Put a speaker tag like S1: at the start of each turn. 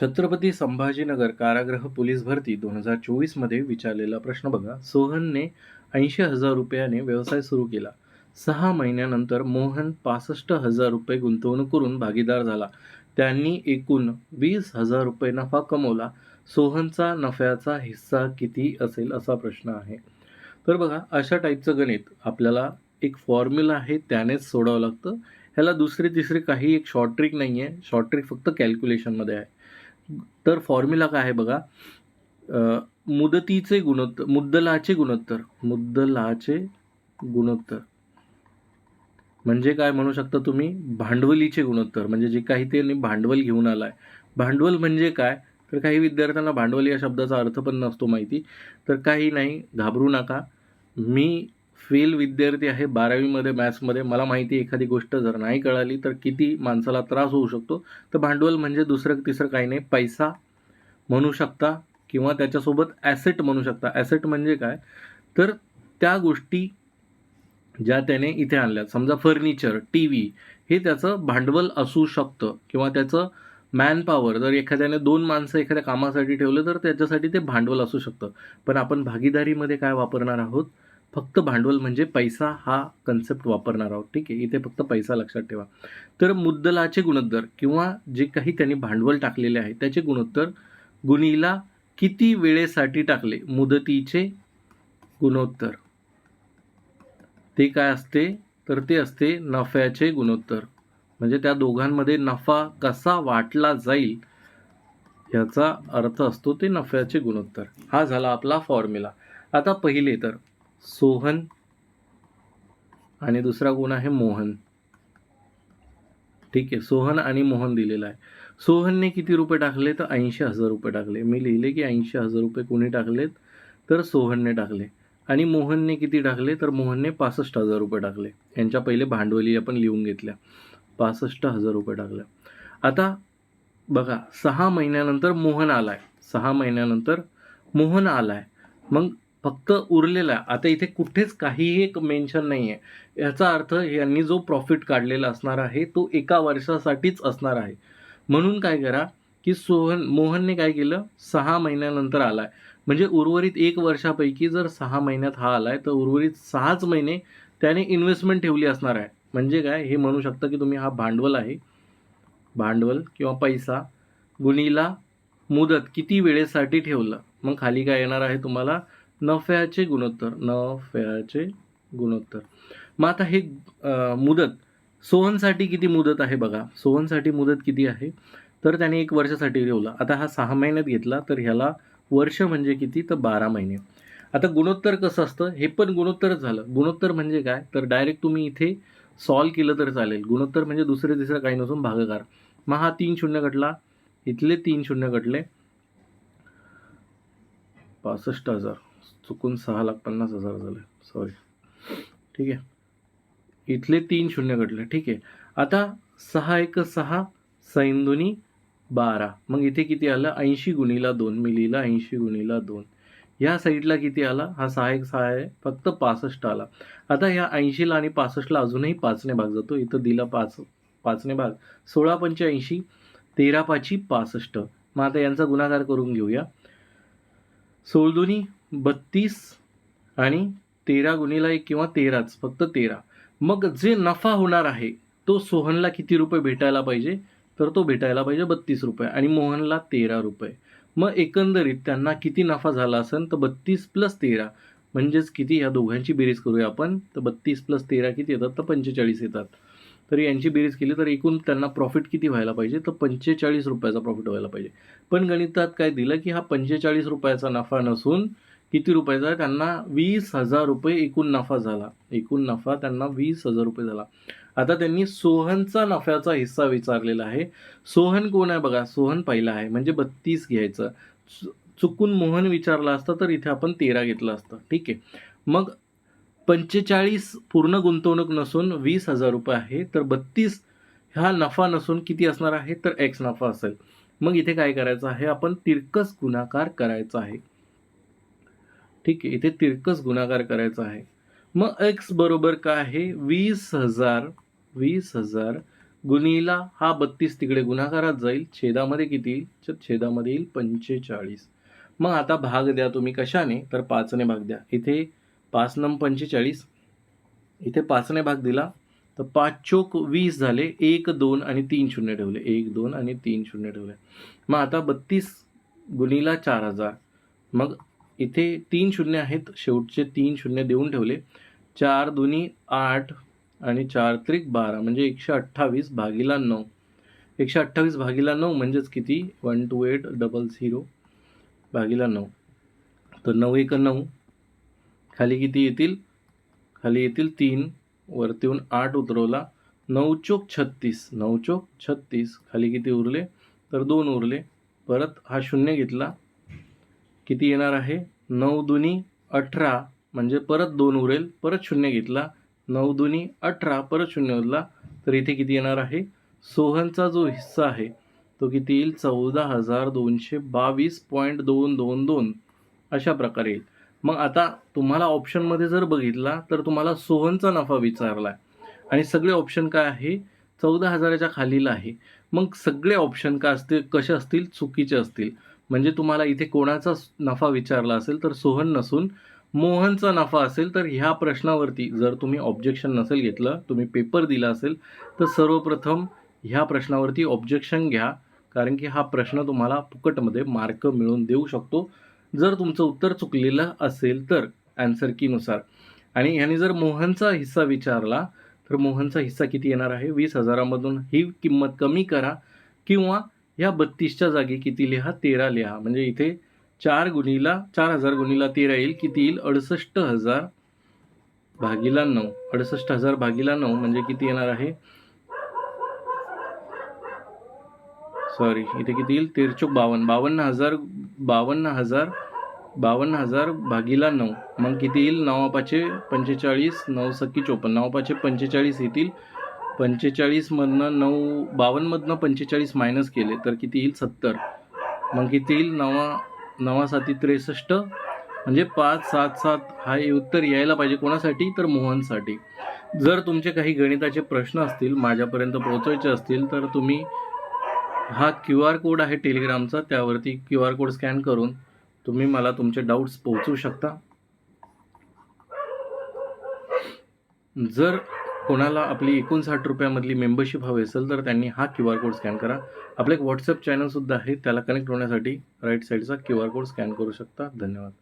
S1: छत्रपती संभाजीनगर कारागृह पोलीस भरती दोन हजार चोवीसमध्ये विचारलेला प्रश्न बघा. सोहनने ऐंशी हजार रुपयाने व्यवसाय सुरू केला. सहा महिन्यानंतर मोहन पासष्ट हजार रुपये गुंतवणूक करून भागीदार झाला. त्यांनी एकूण वीस हजार रुपये नफा कमवला. सोहनचा नफ्याचा हिस्सा किती असेल असा प्रश्न आहे. तर बघा अशा टाईपचं गणित आपल्याला एक फॉर्म्युला आहे त्यानेच सोडावं लागतं. ह्याला दुसरी तिसरी काही एक शॉर्ट ट्रिक नाही आहे शॉर्ट ट्रिक फक्त कॅल्क्युलेशनमध्ये आहे. तर फॉर्म्युला काय आहे बघा? मुदतीचे गुणोत्तर मुद्दलाचे गुणोत्तर. मुद्दलाचे गुणोत्तर. म्हणजे काय म्हणू शकता तुम्ही? भांडवलीचे गुणोत्तर. म्हणजे जे काही ते भांडवल घेऊन आलाय. भांडवल म्हणजे काय? तर काही विद्यार्थ्यांना भांडवल या शब्दाचा अर्थ पण नसतो माहिती. तर काही नाही घाबरू नका. मी फेल विद्यार्थी आहे बारावीमध्ये मॅथ्समध्ये मला माहिती एखादी गोष्ट जर नाही कळाली तर किती माणसाला त्रास होऊ शकतो. तर भांडवल म्हणजे दुसरं तिसरं काही नाही. पैसा म्हणू शकता किंवा त्याच्यासोबत ॲसेट म्हणू शकता. ॲसेट म्हणजे काय? तर त्या गोष्टी ज्या त्याने इथे आणल्यात. समजा फर्निचर टी व्ही हे त्याचं भांडवल असू शकतं किंवा त्याचं मॅन पॉवर जर एखाद्याने दोन माणसं एखाद्या कामासाठी ठेवलं तर त्याच्यासाठी ते भांडवल असू शकतं. पण आपण भागीदारीमध्ये काय वापरणार आहोत? फक्त भांडवल म्हणजे पैसा हा कन्सेप्ट वापरणार आहोत. ठीक आहे? इथे फक्त पैसा लक्षात ठेवा. तर मुद्दलाचे गुणोत्तर किंवा जे काही त्यांनी भांडवल टाकलेले आहे त्याचे गुणोत्तर गुणीला किती वेळेसाठी टाकले? मुदतीचे गुणोत्तर. ते काय असते? तर ते असते नफ्याचे गुणोत्तर. म्हणजे त्या दोघांमध्ये नफा कसा वाटला जाईल याचा अर्थ असतो ते नफ्याचे गुणोत्तर. हा झाला आपला फॉर्म्युला आता पहिले तर सोहन आणि दुसरा गुण आहे मोहन. ठीक आहे सोहन आणि मोहन दिलेला आहे. सोहनने किती रुपये टाकले? तर ऐंशी हजार रुपये टाकले. मी लिहिले की ऐंशी हजार रुपये कोणी टाकलेत? तर सोहनने टाकले. आणि मोहनने किती टाकले? तर मोहनने पासष्ट हजार रुपये टाकले. यांच्या पहिले भांडवली आपण लिहून घेतल्या. पासष्ट हजार रुपये टाकल्या आता बघा सहा महिन्यानंतर मोहन आलाय. सहा महिन्यानंतर मोहन आलाय. मग फक्त उरलेला आता इथे कुठेच काहीही एक मेन्शन नाही आहे. याचा अर्थ यांनी जो प्रॉफिट काढलेला असणार आहे तो एका वर्षासाठीच असणार आहे. म्हणून काय करा की सोहन मोहनने काय केलं? सहा महिन्यानंतर आलाय. म्हणजे उर्वरित एक वर्षापैकी जर सहा महिन्यात हा आलाय तर उर्वरित सहाच महिने त्याने इन्व्हेस्टमेंट ठेवली असणार आहे. म्हणजे काय? हे म्हणू शकता की तुम्ही हा भांडवल आहे. भांडवल किंवा पैसा गुणीला मुदत किती वेळेसाठी ठेवलं? मग खाली काय येणार आहे तुम्हाला? नफ्याचे गुणोत्तर नफ्याचे गुणोत्तर. मग आता हे मुदत सोहनसाठी किती मुदत आहे बघा. सोहनसाठी मुदत किती आहे? तर त्याने एक वर्षासाठी ठेवलं. आता हा सहा महिन्यात घेतला तर ह्याला वर्ष म्हणजे किती? तर बारा महिने. आता गुणोत्तर कसं असतं? हे पण गुणोत्तरच झालं. गुणोत्तर म्हणजे काय? तर डायरेक्ट तुम्ही इथे सॉल्व केलं तर चालेल. गुणोत्तर म्हणजे दुसरे तिसरं काही नसून भागाकार. मग हा तीन शून्य कटला इथले तीन शून्य कटले पासष्ट हजार. चुकून सहा लाख पन्नास हजार झाले. सॉरी ठीक आहे. इथले तीन शून्य घडले ठीक आहे. आता सहा एक सहा सैंदुनी बारा. मग इथे किती आलं? ऐंशी गुणीला दोन. मी ऐंशी गुणीला दोन. ह्या साईडला किती आला? हा सहा एक सहा आहे. फक्त पासष्ट आला. आता ह्या ऐंशीला आणि पासष्टला अजूनही पाचने भाग जातो. इथं दिला पाच पाचने भाग. सोळा पंच्याऐंशी तेरा पाची पासष्ट. मग आता यांचा गुणाकार करून घेऊया. सोळदोनी बत्तीस आणि तेरा गुणीला एक किंवा तेराच फक्त तेरा. मग जे नफा होणार आहे तो सोहनला किती रुपये भेटायला पाहिजे? तर तो भेटायला पाहिजे बत्तीस रुपये आणि मोहनला तेरा रुपये. मग एकंदरीत त्यांना किती नफा झाला असेल तर बत्तीस प्लस तेरा. म्हणजेच किती? या दोघांची बेरीज करूया आपण. तर बत्तीस प्लस तेरा किती येतात? तर पंचेचाळीस येतात. तर यांची बेरीज केली तर एकूण त्यांना प्रॉफिट किती व्हायला पाहिजे? तर पंचेचाळीस रुपयाचा प्रॉफिट व्हायला पाहिजे. पण गणितात काय दिलं की हा पंचेचाळीस रुपयाचा नफा नसून किती रुपयाचा आहे त्यांना वीस हजार रुपये एकूण नफा झाला. एकूण नफा त्यांना वीस हजार रुपये झाला. आता त्यांनी सोहनचा नफ्याचा हिस्सा विचारलेला आहे. सोहन कोण आहे बघा? सोहन पहिला आहे. म्हणजे बत्तीस घ्यायचं. चु- चुकून मोहन विचारला असता तर इथे आपण तेरा घेतलं असतं. ठीक आहे. मग पंचेचाळीस पूर्ण गुंतवणूक नसून वीस हजार रुपये आहे. तर बत्तीस हा नफा नसून किती असणार आहे? तर एक्स नफा असेल. मग इथे काय करायचं आहे? आपण तिरकस गुणाकार करायचा आहे. ठीक आहे इथे तिरकस गुणाकार करायचा आहे. मग एक्स बरोबर काय आहे? वीस हजार वीस हजार गुणीला हा बत्तीस तिकडे गुणाकारात जाईल. छेदामध्ये किती येईल? छेदामध्ये येईल पंचेचाळीस. मग आता भाग द्या तुम्ही कशाने? तर पाचने भाग द्या. इथे पाच नम पंचेचाळीस. इथे पाचने भाग दिला. तर पाच चोक वीस झाले. एक दोन आणि तीन शून्य ठेवले. एक दोन आणि तीन शून्य ठेवले. मग आता बत्तीस गुणीला चार हजार. मग इथे तीन शून्य आहेत. शेवटचे तीन शून्य देऊन ठेवले. चार दोन्ही आठ आणि चार त्रिक बारा म्हणजे एकशे अठ्ठावीस भागीला नऊ. एकशे अठ्ठावीस भागीला नऊ म्हणजेच किती? One two eight double zero भागीला नऊ. तर नऊ एक नऊ. खाली किती येतील? खाली येतील तीन. वरती येऊन आठ उतरवला. नऊ चोक छत्तीस. नऊ चोक छत्तीस. खाली किती उरले? तर दोन उरले. परत हा शून्य घेतला. किती येणार आहे? नऊ दुनी अठरा. म्हणजे परत दोन उरेल परत शून्य घेतला. नऊ दुनी अठरा परत शून्य उरला तर इथे किती येणार आहे? सोहनचा जो हिस्सा आहे तो किती येईल? चौदा हजार दोनशे बावीस पॉईंट दोन दोन दोन. अशा प्रकारे येईल. मग आता तुम्हाला ऑप्शनमध्ये जर बघितला तर तुम्हाला सोहनचा नफा विचारला आहे आणि सगळे ऑप्शन काय आहे? चौदा हजाराच्या खालील आहे. मग सगळे ऑप्शन काय असतील? कसे असतील? चुकीचे असतील. म्हणजे तुम्हाला इथे कोणाचा नफा विचारला असेल तर सोहन नसून मोहनचा नफा असेल तर ह्या प्रश्नावरती जर तुम्ही ऑब्जेक्शन नसेल घेतलं तुम्ही पेपर दिला असेल तर सर्वप्रथम ह्या प्रश्नावरती ऑब्जेक्शन घ्या. कारण की हा प्रश्न तुम्हाला फुकटमध्ये मार्क मिळवून देऊ शकतो. जर तुमचं उत्तर चुकलेलं असेल तर आन्सर कीनुसार आणि ह्याने जर मोहनचा हिस्सा विचारला तर मोहनचा हिस्सा किती येणार आहे? वीस हजारामधून ही किंमत कमी करा. किंवा या बत्तीसच्या जागी किती लिहा? तेरा लिहा. म्हणजे इथे चार गुणीला चार हजार गुणीला तेरा येईल. किती येईल? अडुसष्ट हजार भागीला नऊ. अडुसष्ट हजार भागीला नऊ म्हणजे किती येणार आहे? सॉरी इथे किती येईल? तेरचोक बावन्न. बावन्न हजार बावन्न हजार बावन्न हजार भागीला नऊ. मग किती येईल? नवापाचे पंचेचाळीस नऊ सक्की चोपन्न. नवापाचे पंचेचाळीस येतील. पंचेचाळीसमधनं नऊ बावन्नमधनं पंचेचाळीस मायनस केले तर किती येईल? सत्तर. मग किती येईल? नवा नवा साती त्रेसष्ट. म्हणजे पाच सात सात हा हे उत्तर यायला पाहिजे कोणासाठी? तर मोहनसाठी. जर तुमचे काही गणिताचे प्रश्न असतील माझ्यापर्यंत पोहोचवायचे असतील तर तुम्ही हा क्यू आर कोड आहे टेलिग्रामचा त्यावरती क्यू आर कोड स्कॅन करून तुम्ही मला तुमचे डाऊट्स पोहोचवू शकता. जर कोणाला आपली एकोणसाठ रुपयामधली मेंबरशिप हवी असेल तर त्यांनी हा क्यू आर कोड स्कॅन करा. आपलं एक व्हॉट्सअप चॅनलसुद्धा आहे त्याला कनेक्ट होण्यासाठी राईट साईडचा क्यू आर कोड स्कॅन करू शकता. धन्यवाद.